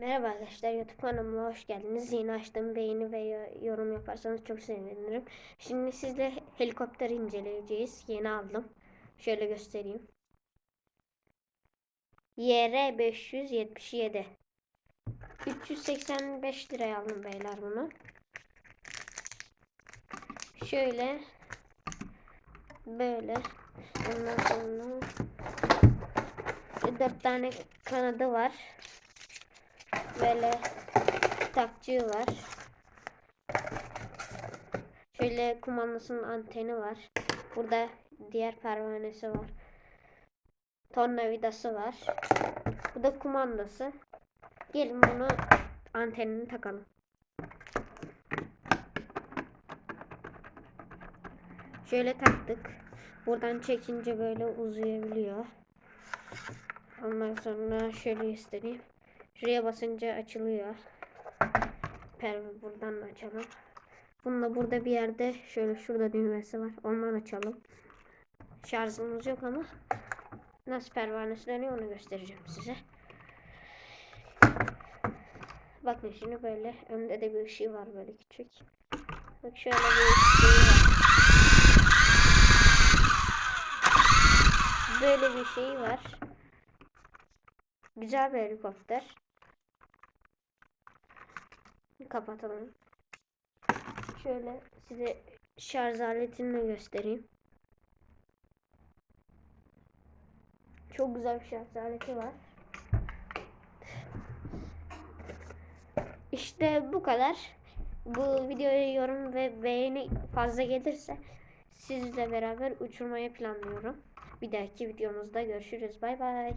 Merhaba arkadaşlar YouTube kanalıma hoş geldiniz. Yeni açtığım beğeni ve yo- yorum yaparsanız çok sevinirim. Şimdi sizle helikopter inceleyeceğiz. Yeni aldım. Şöyle göstereyim. YR 577 385 liraya aldım beyler bunu. Şöyle böyle ondan sonra dört tane kanadı var. Böyle takçığı var. Şöyle kumandasının anteni var. Burada diğer pervanesi var. Tornavidası var. Bu da kumandası. Gelin bunu antenini takalım. Şöyle taktık. Buradan çekince böyle uzayabiliyor. Ondan sonra şöyle göstereyim. Şuraya basınca açılıyor. Per buradan açalım. Bununla burada bir yerde şöyle şurada düğmesi var. Ondan açalım. Şarjımız yok ama nasıl pervanesi dönüyor onu göstereceğim size. Bakın şimdi böyle önde de bir ışığı var böyle küçük. Bak şöyle bir ışığı var. Böyle bir şey var. Güzel bir helikopter. Kapatalım. Şöyle size şarj aletini de göstereyim. Çok güzel bir şarj aleti var. İşte bu kadar. Bu videoya yorum ve beğeni fazla gelirse sizle beraber uçurmayı planlıyorum. Bir dahaki videomuzda görüşürüz. Bay bay.